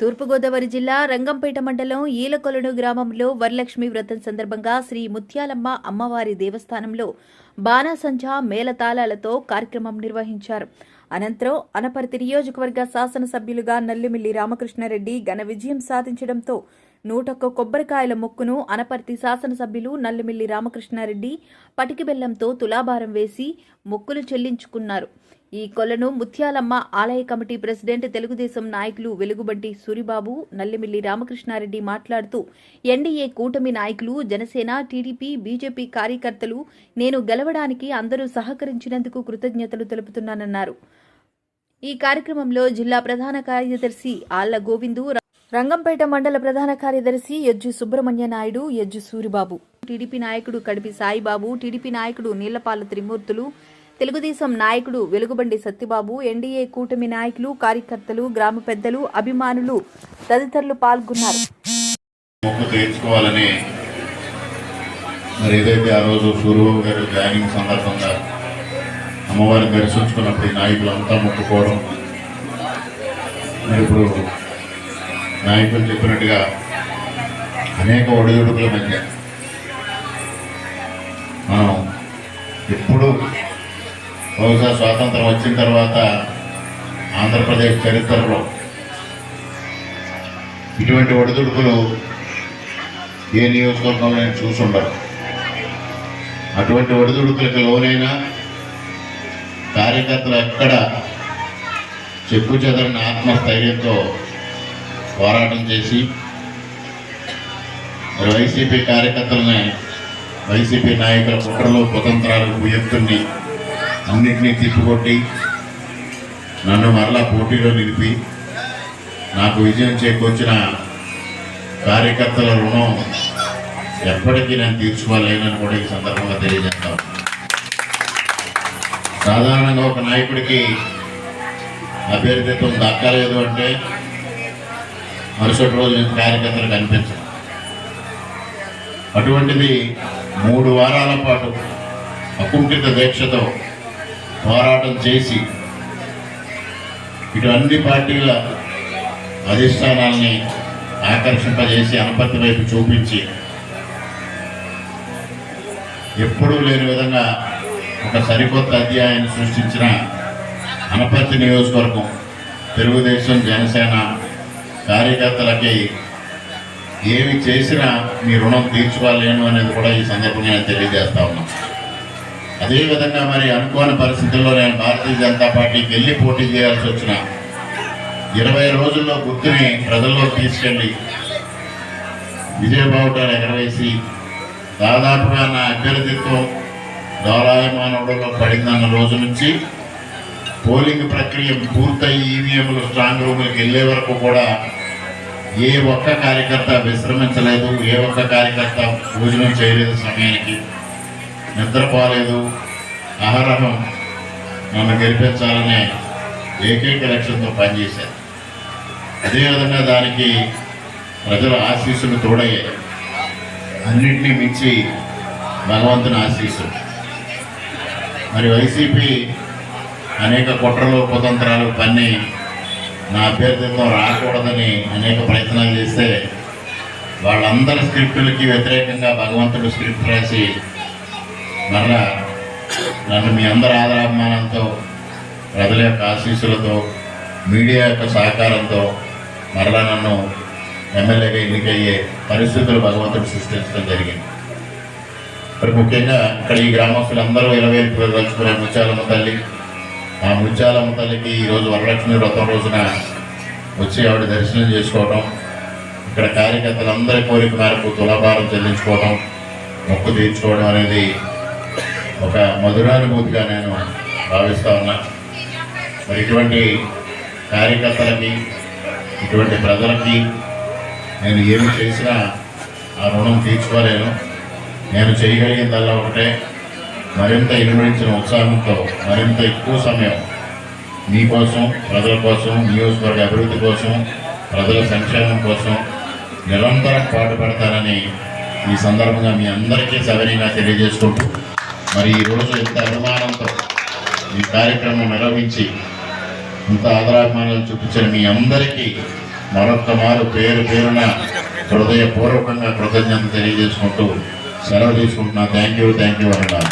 తూర్పుగోదావరి జిల్లా రంగంపేట మండలం ఈలకొలను గ్రామంలో వరలక్ష్మి వ్రతం సందర్భంగా శ్రీ ముత్యాలమ్మ అమ్మవారి దేవస్థానంలో బాణాసంచ మేళతాళాలతో కార్యక్రమం నిర్వహించారు. అనంతరం అనపర్తి నియోజకవర్గ శాసనసభ్యులుగా నల్లిమిల్లి రామకృష్ణారెడ్డి ఘన విజయం సాధించడంతో నూటొక్క కొబ్బరికాయల మొక్కును అనపర్తి శాసనసభ్యులు నల్లిమిల్లి రామకృష్ణారెడ్డి పటికి బెల్లంతో తులాభారం వేసి మొక్కులు చెల్లించుకున్నారు. ఈ కొలను ముత్యాలమ్మ ఆలయ కమిటీ ప్రెసిడెంట్ తెలుగుదేశం నాయకులు వెలుగుబంటి సూరిబాబు నల్లిమిల్లి రామకృష్ణారెడ్డి మాట్లాడుతూ ఎన్డీఏ కూటమి నాయకులు జనసేన టీడీపీ బీజేపీ కార్యకర్తలు నేను గెలవడానికి అందరూ సహకరించినందుకు కృతజ్ఞతలు తెలుపుతున్నానన్నారు. ఈ కార్యక్రమంలో జిల్లా ప్రధాన కార్యదర్శి ఆళ్ళ గోవిందు రంగంపేట మండల ప్రధాన కార్యదర్శి యజ్జు సుబ్రహ్మణ్య నాయుడు యజ్జు సూరిబాబు. టీడీపీ నాయకుడు కడిపి సాయిబాబు టీడీపీ నాయకుడు నీళ్ళపాల త్రిమూర్తులు తెలుగుదేశం నాయకుడు వెలుగుబండి సత్యబాబు ఎన్డీఏ కూటమి నాయకులు కార్యకర్తలు గ్రామ పెద్దలు అభిమానులు తదితరులు పాల్గొన్నారు. మరి ఏదైతే ఆ రోజు సూర్యబాబు గారు జాయినింగ్ సందర్భంగా అమ్మవారిని దర్శించుకున్నప్పుడు ఈ నాయకులంతా ముట్టుకోవడం మరి ఇప్పుడు నాయకులు చెప్పినట్టుగా అనేక ఒడిదుడుకుల మధ్య మనం ఎప్పుడూ బహుశా స్వాతంత్రం వచ్చిన తర్వాత ఆంధ్రప్రదేశ్ చరిత్రలో ఇటువంటి ఒడిదుడుకులు ఏ నియోజకవర్గంలో నేను చూసుండరు. అటువంటి ఒడిదుడుకులకు లోనైనా కార్యకర్తలు ఎక్కడ చెక్కు చెదరని ఆత్మస్థైర్యంతో పోరాటం చేసి మరి వైసీపీ కార్యకర్తలని వైసీపీ నాయకుల కుట్రలు కుతంత్రాలకు కుయత్తుల్ని అన్నింటినీ తిప్పుకొట్టి నన్ను మరలా పోటీలో నిలిపి నాకు విజయం చేకూర్చిన కార్యకర్తల రుణం ఎప్పటికీ నేను తీర్చుకోలేనని కూడా ఈ సందర్భంగా తెలియజేస్తాను. సాధారణంగా ఒక నాయకుడికి అభ్యర్థిత్వం దక్కలేదు అంటే మరుసటి రోజు నుంచి కార్యకర్తలు కనిపించదు అటువంటిది మూడు వారాల పాటు అకుంఠిత దీక్షతో పోరాటం చేసి ఇటు అన్ని పార్టీల అధిష్టానాల్ని ఆకర్షింపజేసి అనుపత్తి వైపు చూపించి ఎప్పుడూ లేని విధంగా ఒక సరికొత్త అధ్యాయాన్ని సృష్టించిన అనపర్తి నియోజకవర్గం తెలుగుదేశం జనసేన కార్యకర్తలకి ఏమి చేసినా మీ రుణం తీర్చుకోలేను అనేది కూడా ఈ సందర్భంగా నేను తెలియజేస్తా ఉన్నాం అదేవిధంగా మరి అనుకోని పరిస్థితుల్లో నేను భారతీయ జనతా పార్టీకి వెళ్ళి పోటీ చేయాల్సి వచ్చిన ఇరవై రోజుల్లో గుర్తుని ప్రజల్లో తీసుకెళ్ళి విజయబావుటాలు ఎగరవేసి దాదాపుగా నా అభ్యర్థిత్వం దౌరాయమానవుడులో పడిందన్న రోజు నుంచి పోలింగ్ ప్రక్రియ పూర్తయి ఈవీఎంలు స్ట్రాంగ్ రూమ్లకు వెళ్ళే వరకు కూడా ఏ ఒక్క కార్యకర్త విశ్రమించలేదు ఏ ఒక్క కార్యకర్త భోజనం చేయలేదు సమయానికి. నిద్రపోలేదు. అహరహం నన్ను గెలిపించాలనే ఏకైక లక్ష్యంతో పనిచేశారు అదేవిధంగా దానికి ప్రజల ఆశీస్సులు తోడయ్యాయి. అన్నింటినీ మించి భగవంతుని ఆశీస్సులు. మరి వైసీపీ అనేక కుట్రలు కుతంత్రాలు పన్ని నా అభ్యర్థిత్వం రాకూడదని అనేక ప్రయత్నాలు చేస్తే వాళ్ళందరి స్క్రిప్టులకి వ్యతిరేకంగా భగవంతుడు స్క్రిప్ట్ రాసి మరలా నన్ను మీ అందరి ఆదరాభిమానంతో ప్రజల యొక్క ఆశీస్సులతో మీడియా యొక్క సహకారంతో మరలా నన్ను ఎమ్మెల్యేగా ఎన్నికయ్యే పరిస్థితులు భగవంతుడు సృష్టించడం జరిగింది. మరి ముఖ్యంగా ఇక్కడ ఈ గ్రామస్తులందరూ ఇరవై తలుచుకునే ముత్యాలమ్మ తల్లి ఆ ముత్యాలమ్మ తల్లికి ఈరోజు వరలక్ష్మి వ్రతం రోజున వచ్చి ఆవిడ దర్శనం చేసుకోవటం ఇక్కడ కార్యకర్తలందరి కోరిక మేరకు తులాభారం చెల్లించుకోవడం మొక్కు తీర్చుకోవడం అనేది ఒక మధురానుభూతిగా నేను భావిస్తూ ఉన్నా. మరి ఇటువంటి కార్యకర్తలకి ఇటువంటి ప్రజలకి నేను ఏమి చేసినా ఆ రుణం తీర్చుకోలేను. నేను చేయగలిగిందల్లా ఒకటే. మరింత ఇనుమడించిన ఉత్సాహంతో మరింత ఎక్కువ సమయం మీకోసం ప్రజల కోసం నియోజకవర్గ అభివృద్ధి కోసం ప్రజల సంక్షేమం కోసం నిరంతరం పాటుపడతానని ఈ సందర్భంగా మీ అందరికీ సవినీయంగా తెలియజేసుకుంటూ మరి ఈరోజు ఇంత అభిమానంతో ఈ కార్యక్రమం నిర్వహించి ఇంత ఆదరాభిమానాలు చూపించిన మీ అందరికీ మరొక్క మారు పేరు పేరున హృదయపూర్వకంగా కృతజ్ఞత తెలియజేసుకుంటూ సెలవు తీసుకుంటున్నా. థ్యాంక్ యూ థ్యాంక్ యూ అన్నారు